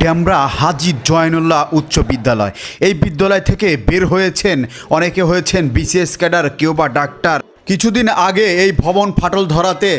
ড্যামরা হাজি জয়নুল্লাহ উচ্চ বিদ্যালয়। এই বিদ্যালয় থেকে বের হয়েছেন, অনেকে হয়েছেন বিসিএস ক্যাডার, কেউ বা ডাক্তার। কিছুদিন আগে এই ভবন ফাটল ধরাতে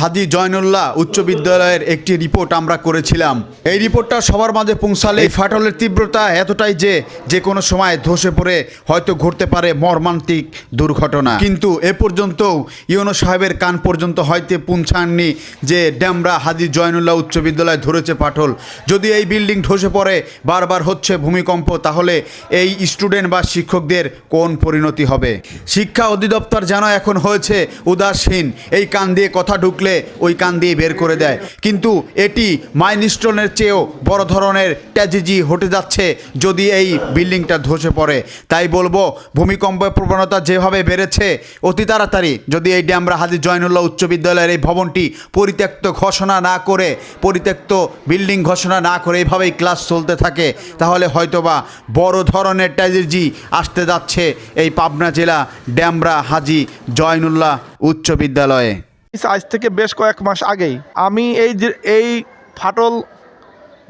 হাজি জয়নুল্লাহ উচ্চ বিদ্যালয়ের একটি রিপোর্ট আমরা করেছিলাম। এই রিপোর্টটা সবার মাঝে পৌঁছালে এই ফাটলের তীব্রতা এতটাই যে যে কোনো সময় ধসে পড়ে হয়তো ঘটতে পারে মর্মান্তিক দুর্ঘটনা। কিন্তু এ পর্যন্তও ইউনো সাহেবের কান পর্যন্ত হয়তো পৌঁছাননি যে ড্যামরা হাজি জয়নুল্লাহ উচ্চ বিদ্যালয় ধরেছে পাটল যদি এই বিল্ডিং ধসে পড়ে, বারবার হচ্ছে ভূমিকম্প, তাহলে এই স্টুডেন্ট বা শিক্ষকদের কোন পরিণতি হবে? শিক্ষা অধিদপ্তর যেন এখন হয়েছে উদাসীন। এই কান দিয়ে কথা ঢুকলে ওই কান দিয়ে বের করে দেয়। কিন্তু এটি মাইলস্টোনের চেয়েও বড় ধরনের ট্র্যাজেডি হটে যাচ্ছে যদি এই বিল্ডিংটা ধসে পড়ে। তাই বলব ভূমিকম্পের প্রবণতা যেভাবে বেড়েছে, অতি তাড়াতাড়ি যদি এই ড্যামরা হাজি জয়নুল্লাহ উচ্চ বিদ্যালয়ের এই ভবনটি পরিত্যক্ত ঘোষণা না করে, পরিত্যক্ত বিল্ডিং ঘোষণা না করে এইভাবেই ক্লাস চলতে থাকে, তাহলে হয়তোবা বড় ধরনের ট্র্যাজেডি আসতে যাচ্ছে এই পাবনা জেলা ড্যামরা হাজি জয়নুল্লাহ উচ্চ বিদ্যালয়ে। আজ থেকে বেশ কয়েক মাস আগেই আমি এই এই ফাটল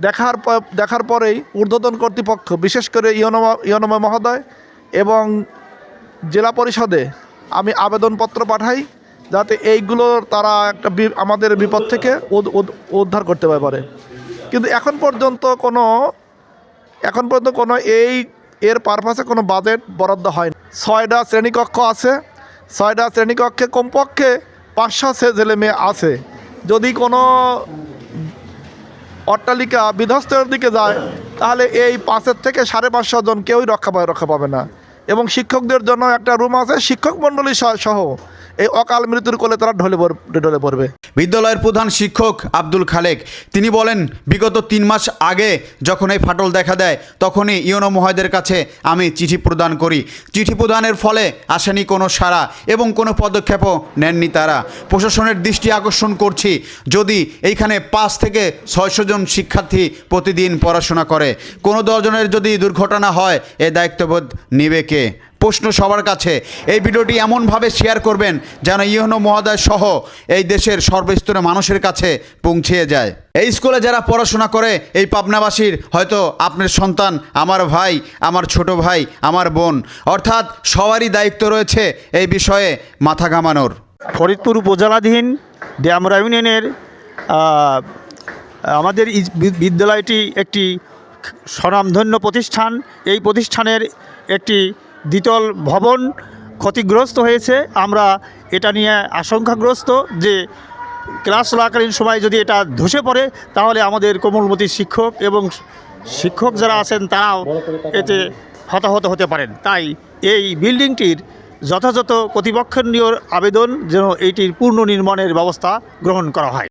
দেখার দেখার পরেই ঊর্ধ্বতন কর্তৃপক্ষ, বিশেষ করে ইয়নমা ইয়নময় মহোদয় এবং জেলা পরিষদে আমি আবেদনপত্র পাঠাই যাতে এইগুলো তারা একটা আমাদের বিপদ থেকে উদ- উদ- উদ্ধার করতে পারে। কিন্তু এখন পর্যন্ত কোনো, এখন পর্যন্ত কোনো এই, এর পারপাসে কোনো বাজেট বরাদ্দ হয়নি। ছয়টা শ্রেণীকক্ষ আছে ছয়টা শ্রেণীকক্ষে, কমপক্ষে পাঁচশো ছেলে মেয়ে আছে। যদি কোনো অট্টালিকা বিধ্বস্তের দিকে যায়, তাহলে এই পাঁচের থেকে সাড়ে পাঁচশো জন কেউই রক্ষা পায় রক্ষা পাবে না। এবং শিক্ষকদের জন্য একটা রুম আছে, শিক্ষক মণ্ডলী সহ। এই অকাল মৃত্যুর কোলে তারা ঢলে ঢলে পড়বে। বিদ্যালয়ের প্রধান শিক্ষক আব্দুল খালেক, তিনি বলেন, বিগত তিন মাস আগে যখন এই ফাটল দেখা দেয়, তখনই ইউনো মহোদয়ের কাছে আমি চিঠি প্রদান করি। চিঠি প্রদানের ফলে আসেনি কোনো সাড়া এবং কোনো পদক্ষেপও নেননি তারা। প্রশাসনের দৃষ্টি আকর্ষণ করছি, যদি এইখানে পাঁচ থেকে ছয়শো জন শিক্ষার্থী প্রতিদিন পড়াশোনা করে, কোনো দশজনের যদি দুর্ঘটনা হয়, এ দায়িত্ববোধ নিবে কে? প্রশ্ন সবার কাছে। এই ভিডিওটি এমনভাবে শেয়ার করবেন যেন ইহনো মহোদয় সহ এই দেশের সর্বস্তরের মানুষের কাছে পৌঁছিয়ে যায়। এই স্কুলে যারা পড়াশোনা করে, এই পাবনাবাসীর হয়তো আপনার সন্তান, আমার ভাই, আমার ছোট ভাই, আমার বোন, অর্থাৎ সবারই দায়িত্ব রয়েছে এই বিষয়ে মাথা ঘামানোর। ফরিদপুর উপজেলাধীন ড্যামরা ইউনিয়নের আমাদের বিদ্যালয়টি একটি স্বনামধন্য প্রতিষ্ঠান। এই প্রতিষ্ঠানের একটি দ্বিতল ভবন ক্ষতিগ্রস্ত হয়েছে। আমরা এটা নিয়ে আশঙ্কাগ্রস্ত যে ক্লাস চলাকালীন সময় যদি এটা ধসে পড়ে, তাহলে আমাদের কোমলমতি শিক্ষক এবং শিক্ষক যারা আছেন, তারাও এতে হতাহত হতে পারেন। তাই এই বিল্ডিংটির যথাযথ কর্তৃপক্ষের আবেদন যেন এইটির পূর্ণ নির্মাণের ব্যবস্থা গ্রহণ করা হয়।